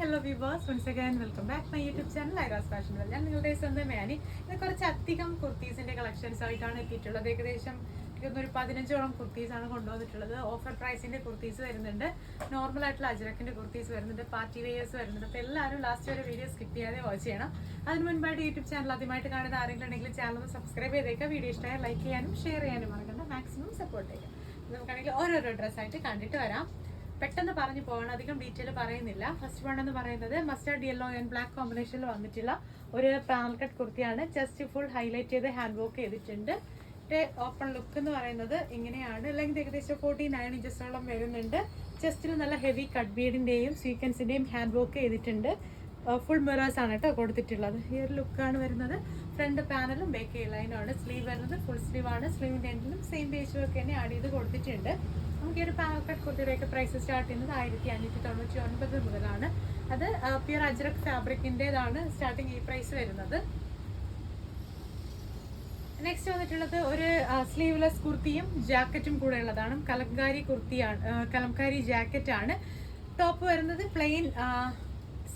Hello viewers once again welcome back my YouTube channel Aira's fashion well ഞാൻ നിങ്ങളുടെ സ്വന്തം മേനി. ഇത് കുറച്ച് അധികം കുർത്തീസിന്റെ കളക്ഷൻസ് ആയിട്ടാണ് എത്തിയിട്ടുള്ളത്. ഏകദേശം ഒരു പതിനഞ്ചോളം കുർത്തീസ് ആണ് കൊണ്ടുവന്നിട്ടുള്ളത്. ഓഫർ പ്രൈസിന്റെ കുർത്തീസ് വരുന്നുണ്ട്. നോർമൽ ആയിട്ടുള്ള അജ്രക്കിന്റെ കുർത്തീസ് വരുന്നുണ്ട്. പാർട്ടി വെയേഴ്സ് വരുന്നുണ്ട്. അപ്പോൾ എല്ലാവരും ലാസ്റ്റ് വരെ വീഡിയോ സ്കിപ്പ് ചെയ്യാതെ വാച്ച് ചെയ്യണം. അതിന് മുൻപായിട്ട് യൂട്യൂബ് ചാനൽ ആദ്യമായിട്ട് കാണുന്ന ആരെങ്കിലും ഉണ്ടെങ്കിൽ ചാനൽ ഒന്ന് സബ്സ്ക്രൈബ് ചെയ്തേക്കുക വീഡിയോ ഇഷ്ടമായ ലൈക്ക് ചെയ്യാനും ഷെയർ ചെയ്യാനും മറക്കണ്ട. മാക്സിമം സപ്പോർട്ട് ചെയ്യുക നമുക്കാണെങ്കിൽ ഓരോരോ ഡ്രസ്സായിട്ട് കണ്ടിട്ട് വരാം. പെട്ടെന്ന് പറഞ്ഞു പോകണം. അധികം ഡീറ്റെയിൽ പറയുന്നില്ല. ഫസ്റ്റ് വൺ എന്ന് പറയുന്നത് മസ്റ്റർഡ് യെല്ലോ ആൻഡ് ബ്ലാക്ക് കോമ്പിനേഷനിൽ വന്നിട്ടുള്ള ഒരു പാനൽ കട്ട് കുർത്തിയാണ്. ചെസ്റ്റ് ഫുൾ ഹൈലൈറ്റ് ചെയ്ത് ഹാൻഡ് വർക്ക് ചെയ്തിട്ടുണ്ട്. ഓപ്പൺ ലുക്ക് എന്ന് പറയുന്നത് ഇങ്ങനെയാണ്. ലെങ്ത് ഏകദേശം ഫോർട്ടി നയൻ ഇഞ്ചസോളം വരുന്നുണ്ട്. ചെസ്റ്റിൽ നല്ല ഹെവി കട്ട് ബീഡിന്റെയും സ്വീക്വൻസിന്റെയും ഹാൻഡ് വർക്ക് ചെയ്തിട്ടുണ്ട്. ഫുൾ മിറേഴ്സ് ആണ് കേട്ടോ കൊടുത്തിട്ടുള്ളത്. ഈ ഒരു ലുക്കാണ് വരുന്നത്. ഫ്രണ്ട് പാനലും ബേക്ക് ലൈനാണ് സ്ലീവ് വരുന്നത് ഫുൾ സ്ലീവ് ആണ്. സ്ലീവിന്റെ എൻഡിലും സെയിം പേജ് വർക്ക് തന്നെ ആഡ് ചെയ്ത് കൊടുത്തിട്ടുണ്ട്. നമുക്ക് ഈ ഒരു കട്ട് കുർത്തിയുടെയൊക്കെ പ്രൈസ് സ്റ്റാർട്ട് ചെയ്യുന്നത് ആയിരത്തി അഞ്ഞൂറ്റി തൊണ്ണൂറ്റി ഒൻപത് മുതലാണ്. അത് പ്യുർ അജ്രക് ഫാബ്രിക്കിന്റെതാണ് സ്റ്റാർട്ടിങ് ഈ പ്രൈസ് വരുന്നത്. നെക്സ്റ്റ് വന്നിട്ടുള്ളത് ഒരു സ്ലീവ്ലെസ് കുർത്തിയും ജാക്കറ്റും കൂടെ ഉള്ളതാണ് കലംകാരി കുർത്തിയാണ് കലംകാരി ജാക്കറ്റ് ആണ് ടോപ്പ് വരുന്നത് പ്ലെയിൻ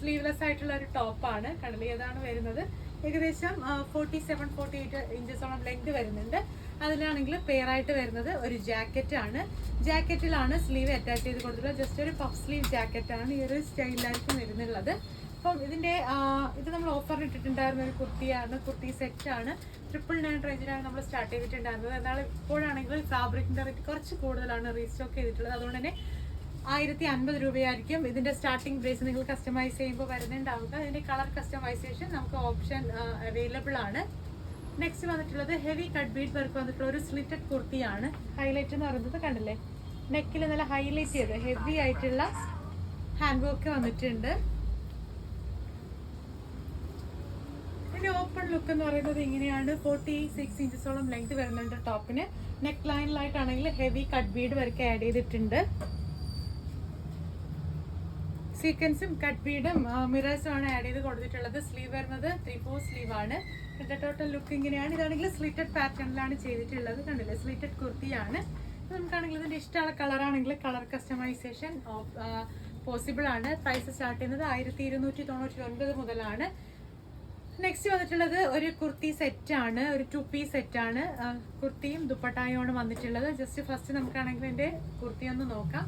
സ്ലീവ്ലെസ് ആയിട്ടുള്ള ഒരു ടോപ്പാണ് കടലിയതാണ് വരുന്നത്? ഏകദേശം ഫോർട്ടി സെവൻ ഫോർട്ടി എയ്റ്റ് ഇഞ്ചസോളം ലെങ്ത് വരുന്നുണ്ട്. അതിലാണെങ്കിൽ പെയർ ആയിട്ട് വരുന്നത് ഒരു ജാക്കറ്റ് ആണ്. ജാക്കറ്റിലാണ് സ്ലീവ് അറ്റാച്ച് ചെയ്ത് കൊടുത്തിട്ടുള്ളത്. ജസ്റ്റ് ഒരു പഫ് സ്ലീവ് ജാക്കറ്റാണ് ഈ ഒരു സ്റ്റൈലായിരിക്കും വരുന്നുള്ളത്. അപ്പം ഇതിന്റെ ഇത് നമ്മൾ ഓഫറിന് ഇട്ടിട്ടുണ്ടായിരുന്ന ഒരു കുർത്തിയാണ് കുർത്തി സെറ്റാണ് ട്രിപ്പിൾ നയൻ റേഞ്ചിലാണ് നമ്മൾ സ്റ്റാർട്ട് ചെയ്തിട്ടുണ്ടായിരുന്നത്. എന്നാൽ ഇപ്പോഴാണെങ്കിൽ ഫാബ്രിക്കിന്റെ റേറ്റ് കുറച്ച് കൂടുതലാണ് റീസ്റ്റോക്ക് ചെയ്തിട്ടുള്ളത്. അതുകൊണ്ട് തന്നെ ആയിരത്തി അൻപത് രൂപയായിരിക്കും. ഇതിന്റെ സ്റ്റാർട്ടിംഗ് പ്രൈസ് നിങ്ങൾ കസ്റ്റമൈസ് ചെയ്യുമ്പോൾ വരുന്നുണ്ടാവുക. ഇതിന്റെ കളർ കസ്റ്റമൈസേഷൻ നമുക്ക് ഓപ്ഷൻ അവൈലബിൾ ആണ്. നെക്സ്റ്റ് വന്നിട്ടുള്ളത് ഹെവി കട്ട് ബീഡ് വർക്ക് വന്നിട്ടുള്ള ഒരു സ്ലിറ്റഡ് കുർത്തിയാണ്. ഹൈലൈറ്റ് എന്ന് പറയുന്നത് കണ്ടില്ലേ? നെക്കിൽ നല്ല ഹൈലൈറ്റ് ചെയ്ത് ഹെവി ആയിട്ടുള്ള ഹാൻഡ് വർക്ക് വന്നിട്ടുണ്ട്. ഇതിന്റെ ഓപ്പൺ ലുക്ക് എന്ന് പറയുന്നത് ഇങ്ങനെയാണ്. ഫോർട്ടി സിക്സ് ഇഞ്ചസോളം ലെങ്ത് വരുന്നുണ്ട് ടോപ്പിന് neck ലൈനിലായിട്ടാണെങ്കിൽ heavy cut bead work add ചെയ്തിട്ടുണ്ട്. സീക്വൻസും കട്ട് ബീഡും മിറേഴ്സും ആണ് ആഡ് ചെയ്ത് കൊടുത്തിട്ടുള്ളത്. സ്ലീവ് വരുന്നത് ത്രീ ഫോർ സ്ലീവ് ആണ്. ഇതിന്റെ ടോട്ടൽ ലുക്ക് ഇങ്ങനെയാണ്. ഇതാണെങ്കിൽ സ്ലിറ്റഡ് പാറ്റേണിലാണ് ചെയ്തിട്ടുള്ളത്. കണ്ടില്ലേ? സ്ലിറ്റഡ് കുർത്തിയാണ്. നമുക്കാണെങ്കിൽ ഇതിന്റെ ഇഷ്ടമുള്ള കളറാണെങ്കിൽ കളർ കസ്റ്റമൈസേഷൻ പോസിബിൾ ആണ്. പ്രൈസ് സ്റ്റാർട്ട് ചെയ്യുന്നത് ആയിരത്തി ഇരുന്നൂറ്റി തൊണ്ണൂറ്റി ഒൻപത് മുതലാണ്. നെക്സ്റ്റ് വന്നിട്ടുള്ളത് ഒരു കുർത്തി സെറ്റ് ആണ്. ഒരു ടു പീസ് സെറ്റ് ആണ്. കുർത്തിയും ദുപ്പട്ടായുമാണ് വന്നിട്ടുള്ളത്. ജസ്റ്റ് ഫസ്റ്റ് നമുക്കാണെങ്കിൽ എന്റെ കുർത്തി ഒന്ന് നോക്കാം.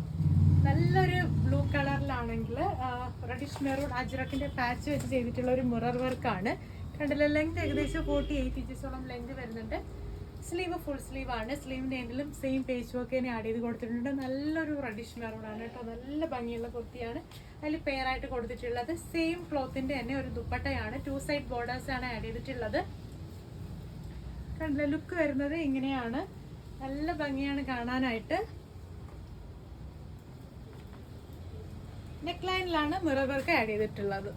നല്ലൊരു ബ്ലൂ കളറിലാണെങ്കിൽ റെഡിഷ് മെറൂൺ അജ്രക്കിന്റെ പാച്ച് വെച്ച് ചെയ്തിട്ടുള്ള ഒരു മിറർ വർക്കാണ് കണ്ടില്ല ലെങ്ത് ഏകദേശം ഫോർട്ടി എയ്റ്റ് ഇഞ്ചസോളം ലെങ്ത് വരുന്നുണ്ട്. സ്ലീവ് ഫുൾ സ്ലീവ് ആണ്. സ്ലീവിന്റെ എൻഡിലും സെയിം പേജ് വർക്ക് തന്നെ ആഡ് ചെയ്ത് കൊടുത്തിട്ടുണ്ട്. നല്ലൊരു റെഡിഷ് മെറൂൺ ആണ് കേട്ടോ. നല്ല ഭംഗിയുള്ള കുർത്തിയാണ്. അതിൽ പെയർ ആയിട്ട് കൊടുത്തിട്ടുള്ളത്. സെയിം ക്ലോത്തിന്റെ തന്നെ ഒരു ദുപ്പട്ടയാണ്. ടു സൈഡ് ബോർഡേഴ്സ് ആണ് ആഡ് ചെയ്തിട്ടുള്ളത്. കണ്ടില്ല ലുക്ക് വരുന്നത് ഇങ്ങനെയാണ്. നല്ല ഭംഗിയാണ് കാണാനായിട്ട്. നെക്ക് ലൈനിലാണ് മിറർ വർക്ക് ആഡ് ചെയ്തിട്ടുള്ളത്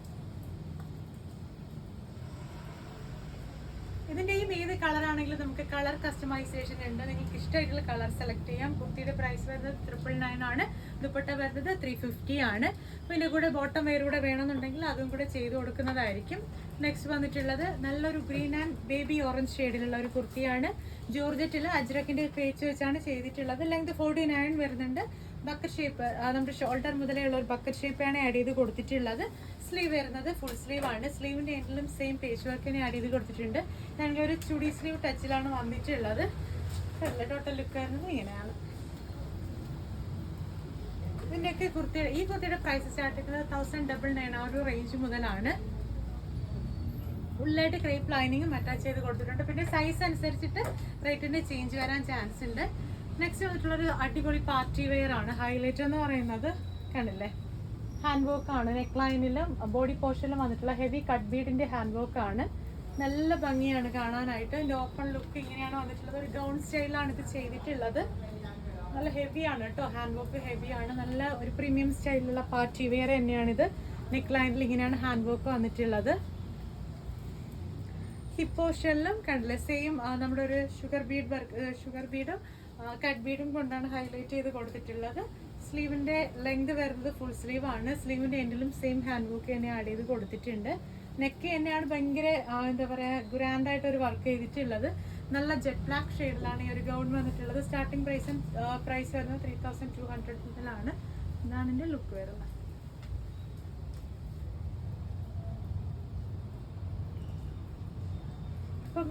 ഇതിന്റെയും ഏത് കളർ ആണെങ്കിലും നമുക്ക് കളർ കസ്റ്റമൈസേഷൻ ഉണ്ട്. നിങ്ങൾക്ക് ഇഷ്ടമായിട്ടുള്ള കളർ സെലക്ട് ചെയ്യാം. കുർത്തിയുടെ പ്രൈസ് വരുന്നത് ട്രിപ്പിൾ നയൻ ആണ്. ദുപ്പട്ട വരുന്നത് ത്രീ ഫിഫ്റ്റി ആണ്. പിന്നെ കൂടെ ബോട്ടം വെയർ കൂടെ വേണമെന്നുണ്ടെങ്കിൽ അതും കൂടെ ചെയ്ത് കൊടുക്കുന്നതായിരിക്കും. നെക്സ്റ്റ് വന്നിട്ടുള്ളത് നല്ലൊരു ഗ്രീൻ ആൻഡ് ബേബി ഓറഞ്ച് ഷെയ്ഡിലുള്ള ഒരു കുർത്തിയാണ്. ജോർജറ്റിൽ അജ്രക്കിന്റെ പേച്ച് വെച്ചാണ് ചെയ്തിട്ടുള്ളത്. ലെങ്ത് ഫോർട്ടി നയൻ വരുന്നുണ്ട്. ബക്കറ്റ് ഷേപ്പ് നമ്മുടെ ഷോൾഡർ മുതലേ ഉള്ള ഒരു ബക്കറ്റ് ഷേപ്പാണ് ആഡ് ചെയ്ത് കൊടുത്തിട്ടുള്ളത്. സ്ലീവ് വരുന്നത് ഫുൾ സ്ലീവ് ആണ്. സ്ലീവിന്റെ എൻഡിലും സെയിം പേജ് വർക്കിനെ ആഡ് ചെയ്ത് കൊടുത്തിട്ടുണ്ട്. ഞങ്ങൾ ഒരു ചുടി സ്ലീവ് ടച്ചിലാണ് വന്നിട്ടുള്ളത്. നല്ല ടോട്ടൽ ലുക്ക് വരുന്നത് ഇങ്ങനെയാണ്. ഇതിന്റെയൊക്കെ കുർത്തി ഈ കുർത്തിയുടെ പ്രൈസ് സ്റ്റാർട്ട് ചെയ്യുന്നത് തൗസൻഡ് ഡബിൾ നയൻ ആ ഒരു റേഞ്ച് മുതലാണ്. ഫുള്ളായിട്ട് ക്രേപ്പ് ലൈനിങ്ങും അറ്റാച്ച് ചെയ്ത് കൊടുത്തിട്ടുണ്ട്. പിന്നെ സൈസ് അനുസരിച്ചിട്ട് റേറ്റിന്റെ ചേഞ്ച് വരാൻ ചാൻസ് ഉണ്ട്. നെക്സ്റ്റ് വന്നിട്ടുള്ളൊരു അടിപൊളി പാർട്ടി വെയർ ആണ്. ഹൈലൈറ്റ് എന്ന് പറയുന്നത് കണ്ടില്ലേ? ഹാൻഡ് വർക്ക് ആണ്. നെക്ക് ലൈനിലും ബോഡി പോർഷനിലും വന്നിട്ടുള്ള ഹെവി കട്ട് ബീഡിന്റെ ഹാൻഡ് വർക്ക് ആണ്. നല്ല ഭംഗിയാണ് കാണാനായിട്ട്. ഓപ്പൺ ലുക്ക് ഇങ്ങനെയാണ് വന്നിട്ടുള്ളത്. ഒരു ഗൗൺ സ്റ്റൈലാണ് ഇത് ചെയ്തിട്ടുള്ളത്. നല്ല ഹെവിയാണ് കേട്ടോ. ഹാൻഡ് വർക്ക് ഹെവിയാണ് നല്ല ഒരു പ്രീമിയം സ്റ്റൈലിലുള്ള പാർട്ടി വെയർ തന്നെയാണിത് നെക്ക് ലൈനിൽ ഇങ്ങനെയാണ് ഹാൻഡ് വർക്ക് വന്നിട്ടുള്ളത്. ഹിപ്പ് പോർഷനിലും കണ്ടില്ലേ? സെയിം നമ്മുടെ ഒരു ഷുഗർ ബീഡ് വർക്ക് ഷുഗർ ബീഡും കട്ട് ബീഡും കൊണ്ടാണ് ഹൈലൈറ്റ് ചെയ്ത് കൊടുത്തിട്ടുള്ളത്. സ്ലീവിന്റെ ലെങ്ത് വരുന്നത് ഫുൾ സ്ലീവ് ആണ്. സ്ലീവിന്റെ എൻഡിലും സെയിം ഹാൻഡ് വർക്ക് തന്നെ ആഡ് ചെയ്ത് കൊടുത്തിട്ടുണ്ട്. നെക്ക് തന്നെയാണ് ഭയങ്കര എന്താ പറയുക ഗ്രാൻഡ് ആയിട്ട് ഒരു വർക്ക് ചെയ്തിട്ടുള്ളത്. നല്ല ജെറ്റ് ബ്ലാക്ക് ഷെയ്ഡിലാണ് ഈ ഒരു ഗൗൺ വന്നിട്ടുള്ളത്. സ്റ്റാർട്ടിംഗ് പ്രൈസും പ്രൈസ് വരുന്നത് ത്രീ തൗസൻഡ് ടു ഹൺഡ്രഡ് മുതലാണ്. ഇതാണ് എന്റെ ലുക്ക് വരുന്നത്.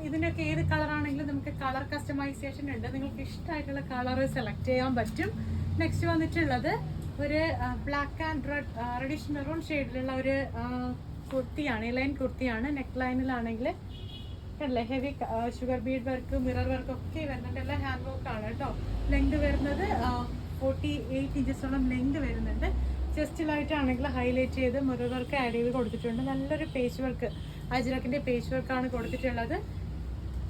ഇതിന്റെയൊക്കെ ഏത് കളറാണെങ്കിലും നമുക്ക് കളർ കസ്റ്റമൈസേഷൻ ഉണ്ട്. നിങ്ങൾക്ക് ഇഷ്ടമായിട്ടുള്ള കളർ സെലക്ട് ചെയ്യാൻ പറ്റും. നെക്സ്റ്റ് വന്നിട്ടുള്ളത് ഒരു black and red reddish maroon ഷെയ്ഡിലുള്ള ഒരു കുർത്തിയാണ് ലൈൻ കുർത്തിയാണ്. നെക്ക് ലൈനിലാണെങ്കിൽ കണ്ടല്ലേ heavy sugar bead work mirror work ഒക്കെ വരുന്നുണ്ട് എല്ലാം ഹാൻഡ് വർക്ക് ആണ് കേട്ടോ. ലെങ്ത് വരുന്നത് ഫോർട്ടി എയ്റ്റ് ഇഞ്ചസോളം ലെങ്ത് വരുന്നുണ്ട്. ചെസ്റ്റിലായിട്ടാണെങ്കിൽ ഹൈലൈറ്റ് ചെയ്ത് മിറർ വർക്ക് ആഡ് ചെയ്ത് കൊടുത്തിട്ടുണ്ട്. നല്ലൊരു പേച്ച് വർക്ക് അജിറക്കിന്റെ പേച്ച് വർക്കാണ് കൊടുത്തിട്ടുള്ളത്.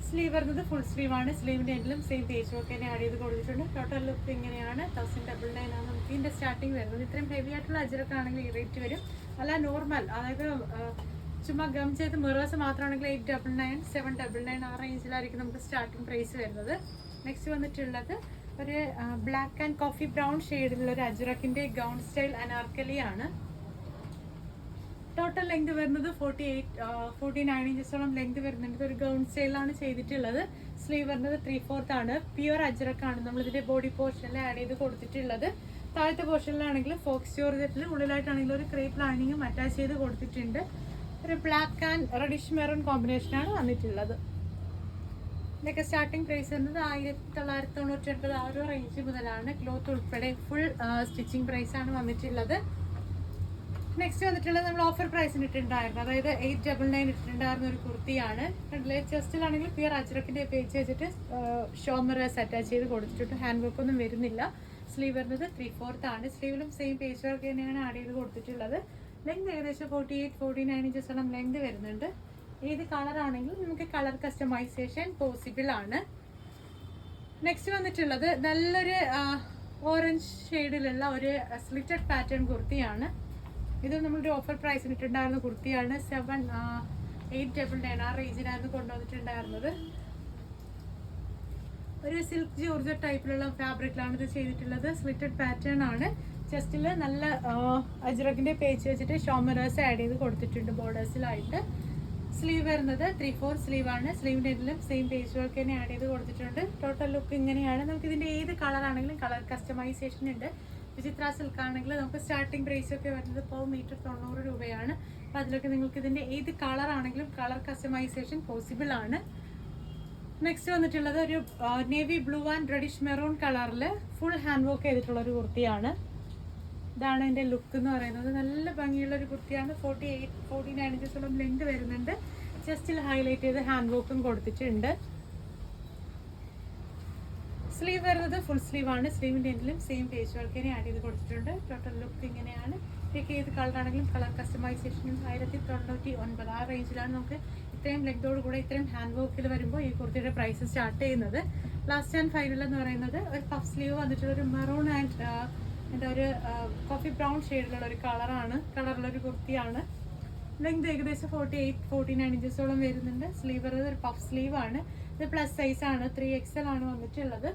സ്ലീവ് വരുന്നത് ഫുൾ സ്ലീവ് ആണ്. സ്ലീവിന്റെ എൻഡിലും സെയിം പേജ് ഒക്കെ തന്നെ ആഡ് ചെയ്ത് കൊടുത്തിട്ടുണ്ട്. ടോട്ടൽ ലുക്ക് ഇങ്ങനെയാണ്. തൗസൻഡ് ഡബിൾ നയൻ ആണ് നമുക്ക് ഇതിന്റെ സ്റ്റാർട്ടിങ് വരുന്നത്. ഇത്രയും ഹെവി ആയിട്ടുള്ള ആണെങ്കിൽ ഈ റേറ്റ് വരും. അല്ല നോർമൽ അതായത് ചുമ്മാ ഗം ചെയ്ത് മിറേഴ്സ് മാത്രമാണെങ്കിൽ eight double nine seven double nine ആ റേഞ്ചിലായിരിക്കും നമുക്ക് സ്റ്റാർട്ടിംഗ് പ്രൈസ് വരുന്നത്. നെക്സ്റ്റ് വന്നിട്ടുള്ളത് ഒരു ബ്ലാക്ക് ആൻഡ് കോഫി ബ്രൗൺ ഷെയ്ഡിലുള്ള ഒരു അജ്രക്കിന്റെ ഗൗൺ സ്റ്റൈൽ അനാർക്കലി ആണ് ടോട്ടൽ ലെങ്ത് വരുന്നത് ഫോർട്ടി എയ്റ്റ് ഫോർട്ടി നയൻ ഇഞ്ചസോളം ലെങ്ത് വരുന്നുണ്ട്. ഒരു ഗൗൺ സ്റ്റൈലാണ് ചെയ്തിട്ടുള്ളത്. സ്ലീവ് വരുന്നത് ത്രീ ഫോർത്ത് ആണ്. പ്യുവർ അജ്രക്കാണ് നമ്മളിതിന്റെ ബോഡി പോർഷനിൽ ആഡ് ചെയ്ത് കൊടുത്തിട്ടുള്ളത്. താഴത്തെ പോർഷനിലാണെങ്കിൽ ഫോക്സ് ചോർജറ്റിൽ ഉള്ളിലായിട്ടാണെങ്കിൽ ഒരു ക്രേപ്പ് ലൈനിങ്ങും അറ്റാച്ച് ചെയ്ത് കൊടുത്തിട്ടുണ്ട്. ഒരു ബ്ലാക്ക് ആൻഡ് റെഡിഷ് മെറൂൺ കോമ്പിനേഷനാണ് വന്നിട്ടുള്ളത്. ഇതൊക്കെ സ്റ്റാർട്ടിംഗ് പ്രൈസ് വരുന്നത് ആയിരത്തി തൊള്ളായിരത്തി തൊണ്ണൂറ്റി ഒൻപത് ആ ഒരു റേഞ്ച് മുതലാണ്. ക്ലോത്ത് ഉൾപ്പെടെ ഫുൾ സ്റ്റിച്ചിങ് പ്രൈസ് ആണ് വന്നിട്ടുള്ളത്. നെക്സ്റ്റ് വന്നിട്ടുള്ളത് നമ്മൾ ഓഫർ പ്രൈസിന് ഇട്ടിട്ടുണ്ടായിരുന്നു. അതായത് എയ്റ്റ് ഡബിൾ നയൻ ഇട്ടിട്ടുണ്ടായിരുന്ന ഒരു കുർത്തിയാണ്. കണ്ടില്ലേ? ചെസ്റ്റിലാണെങ്കിൽ പിയർ അജ്രക്കിന്റെ പേജ് വെച്ചിട്ട് ഷോമറേഴ്സ് അറ്റാച്ച് ചെയ്ത് കൊടുത്തിട്ടുണ്ട്. ഹാൻഡ് വർക്ക് ഒന്നും വരുന്നില്ല. സ്ലീവ് വരുന്നത് ത്രീ ഫോർത്ത് ആണ്. സ്ലീവിലും സെയിം പേജ് വർക്ക് തന്നെയാണ് ആഡ് ചെയ്ത് കൊടുത്തിട്ടുള്ളത്. ലെങ്ത് ഏകദേശം ഫോർട്ടി എയ്റ്റ് ഫോർട്ടി നയൻ ഇഞ്ചസോളം ലെങ്ത് വരുന്നുണ്ട്. ഏത് കളർ ആണെങ്കിലും നമുക്ക് കളർ കസ്റ്റമൈസേഷൻ പോസിബിൾ ആണ്. നെക്സ്റ്റ് വന്നിട്ടുള്ളത് നല്ലൊരു ഓറഞ്ച് ഷെയ്ഡിലുള്ള ഒരു സ്ലിറ്റഡ് പാറ്റേൺ കുർത്തിയാണ്. ഇത് നമ്മളൊരു ഓഫർ പ്രൈസിന് ഇട്ടുണ്ടായിരുന്ന കുർത്തിയാണ് സെവൻ എയ്റ്റ് ഡബിൾ നയൻ ആ റേഞ്ചിനായിരുന്നു കൊണ്ടുവന്നിട്ടുണ്ടായിരുന്നത്. ഒരു സിൽക്ക് ജോർജ ടൈപ്പിലുള്ള ഫാബ്രിക്കിലാണ് ഇത് ചെയ്തിട്ടുള്ളത്. സ്ലിറ്റഡ് പാറ്റേൺ ആണ്. ചെസ്റ്റിൽ നല്ല അജ്രക്കിന്റെ പേച്ച് വെച്ചിട്ട് ഷോമറേഴ്സ് ആഡ് ചെയ്ത് കൊടുത്തിട്ടുണ്ട് ബോർഡേഴ്സിലായിട്ട് സ്ലീവ് വരുന്നത് ത്രീ ഫോർ സ്ലീവ് ആണ്. സ്ലീവിന്റെ എല്ലാം സെയിം പേജ് വർക്ക് തന്നെ ആഡ് ചെയ്ത് കൊടുത്തിട്ടുണ്ട്. ടോട്ടൽ ലുക്ക് ഇങ്ങനെയാണ്. നമുക്ക് ഇതിന്റെ ഏത് കളറാണെങ്കിലും കളർ കസ്റ്റമൈസേഷൻ ഉണ്ട്. വിചിത്ര സിൽക്ക് ആണെങ്കിൽ നമുക്ക് സ്റ്റാർട്ടിംഗ് പ്രൈസ് ഒക്കെ വരുന്നത് പെർ മീറ്റർ തൊണ്ണൂറ് രൂപയാണ്. അപ്പോൾ അതിലൊക്കെ നിങ്ങൾക്ക് ഇതിന്റെ ഏത് കളർ ആണെങ്കിലും കളർ കസ്റ്റമൈസേഷൻ പോസിബിൾ ആണ്. നെക്സ്റ്റ് വന്നിട്ടുള്ളത് ഒരു navy blue and reddish maroon കളറിൽ ഫുൾ ഹാൻഡ് വർക്ക് ചെയ്തിട്ടുള്ള ഒരു കുർത്തിയാണ്. ഇതാണ് എന്റെ ലുക്ക് എന്ന് പറയുന്നത്. നല്ല ഭംഗിയുള്ള ഒരു കുർത്തിയാണ്. ഫോർട്ടി എയ്റ്റ് ഫോർട്ടി നയൻ ഇഞ്ചസോളം ലെങ്ത് വരുന്നുണ്ട് ജസ്റ്റിൽ ഹൈലൈറ്റ് ചെയ്ത് ഹാൻഡ് വർക്കും കൊടുത്തിട്ടുണ്ട്. സ്ലീവ് വരുന്നത് ഫുൾ സ്ലീവ് ആണ്. സ്ലീവിന്റെ എൻഡിലും സെയിം പേജ് വർക്കിനെ ആഡ് ചെയ്ത് കൊടുത്തിട്ടുണ്ട്. ടോട്ടൽ ലുക്ക് ഇങ്ങനെയാണ്. പിക്ക് ഏത് കളർ ആണെങ്കിലും കളർ കസ്റ്റമൈസേഷൻ ആയിരത്തി തൊണ്ണൂറ്റി ഒൻപത്. ആ റേഞ്ചിലാണ് നമുക്ക് ഇത്രയും ലെങ്തോട് കൂടെ ഇത്രയും ഹാൻഡ് വർക്കിൽ വരുമ്പോൾ ഈ കുർത്തിയുടെ പ്രൈസ് സ്റ്റാർട്ട് ചെയ്യുന്നത്. ലാസ്റ്റ് ആൻഡ് ഫൈനൽ എന്ന് പറയുന്നത് ഒരു പഫ് സ്ലീവ് വന്നിട്ടുള്ള ഒരു മെറൂൺ ആൻഡ് എന്താ ഒരു കോഫി ബ്രൗൺ ഷെയ്ഡിലുള്ള ഒരു കളറാണ് കളറുള്ള ഒരു കുർത്തിയാണ്. ലെങ്ത് ഏകദേശം ഫോർട്ടി എയ്റ്റ് ഫോർട്ടി നയൻ ഇഞ്ചസോളം വരുന്നുണ്ട് സ്ലീവ് ഒരു പഫ് സ്ലീവാണ് ഇത് പ്ലസ് സൈസ് ആണ്. ത്രീ എക്സൽ ആണ് വന്നിട്ടുള്ളത്.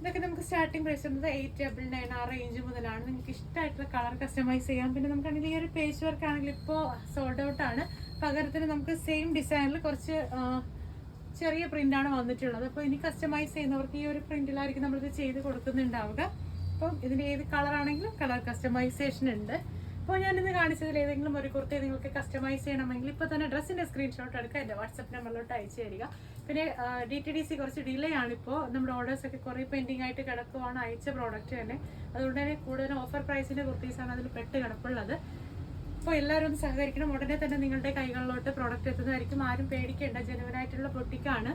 ഇതൊക്കെ നമുക്ക് സ്റ്റാർട്ടിംഗ് പ്രൈസ് വരുന്നത് എയ്റ്റ് ഡബിൾ നയൻ ആ റേഞ്ച് മുതലാണ്. നിങ്ങൾക്ക് ഇഷ്ടമായിട്ടുള്ള കളർ കസ്റ്റമൈസ് ചെയ്യാം. പിന്നെ നമുക്കാണെങ്കിൽ ഈ ഒരു പേജ് വർക്ക് ആണെങ്കിൽ ഇപ്പോൾ സോൾഡ് ഔട്ട് ആണ്. പകരത്തിന് നമുക്ക് സെയിം ഡിസൈനിൽ കുറച്ച് ചെറിയ പ്രിന്റ് ആണ് വന്നിട്ടുള്ളത്. അപ്പോൾ ഇനി കസ്റ്റമൈസ് ചെയ്യുന്നവർക്ക് ഈ ഒരു പ്രിന്റിലായിരിക്കും നമ്മളിത് ചെയ്ത് കൊടുക്കുന്നുണ്ടാവുക. അപ്പം ഇതിന്റെ ഏത് കളറാണെങ്കിലും കളർ കസ്റ്റമൈസേഷൻ ഉണ്ട്. അപ്പോൾ ഞാനിന്ന് കാണിച്ചതിൽ ഏതെങ്കിലും ഒരു കുർത്തി നിങ്ങൾക്ക് കസ്റ്റമൈസ് ചെയ്യണമെങ്കിൽ ഇപ്പോൾ തന്നെ ഡ്രസ്സിന്റെ സ്ക്രീൻഷോട്ട് എടുക്കുക എന്റെ വാട്സപ്പ് നമ്പറിലോട്ട് അയച്ചു തരിക. പിന്നെ ഡി ടി ഡി സി കുറച്ച് ഡിലേ ആണിപ്പോൾ നമ്മുടെ ഓർഡേഴ്സ് ഒക്കെ കുറേ പെൻഡിങ് ആയിട്ട് കിടക്കുവാണ് അയച്ച പ്രോഡക്റ്റ് തന്നെ. അതുകൊണ്ട് തന്നെ കൂടുതൽ ഓഫർ പ്രൈസിന്റെ കുർത്തീസാണ് അതിൽ പെട്ട് കിടപ്പുള്ളത്. അപ്പോൾ എല്ലാവരും ഒന്ന് സഹകരിക്കണം. ഉടനെ തന്നെ നിങ്ങളുടെ കൈകളിലോട്ട് പ്രോഡക്റ്റ് എത്തുന്നതായിരിക്കും. ആരും പേടിക്കേണ്ട ജനുവനായിട്ടുള്ള പൊട്ടിക്കാണ്.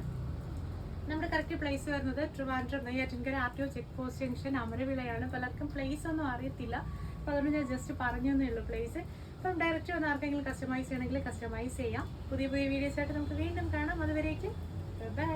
നമ്മുടെ കറക്റ്റ് പ്ലേസ് വരുന്നത് Trivandrum Neyyattinkara R T O check post junction അമരവിളയാണ്. പലർക്കും പ്ലേസ് ഒന്നും അറിയത്തില്ല. അപ്പോൾ അതുകൊണ്ട് ഞാൻ ജസ്റ്റ് പറഞ്ഞു തന്നേ ഉള്ളൂ. പ്ലേസ് അപ്പം ഡയറക്റ്റ് വന്ന് ആർക്കെങ്കിലും കസ്റ്റമൈസ് ചെയ്യണമെങ്കിൽ കസ്റ്റമൈസ് ചെയ്യാം. പുതിയ പുതിയ വീഡിയോസ് ആയിട്ട് നമുക്ക് വീണ്ടും കാണാം. അതുവരേക്കും. ബൈ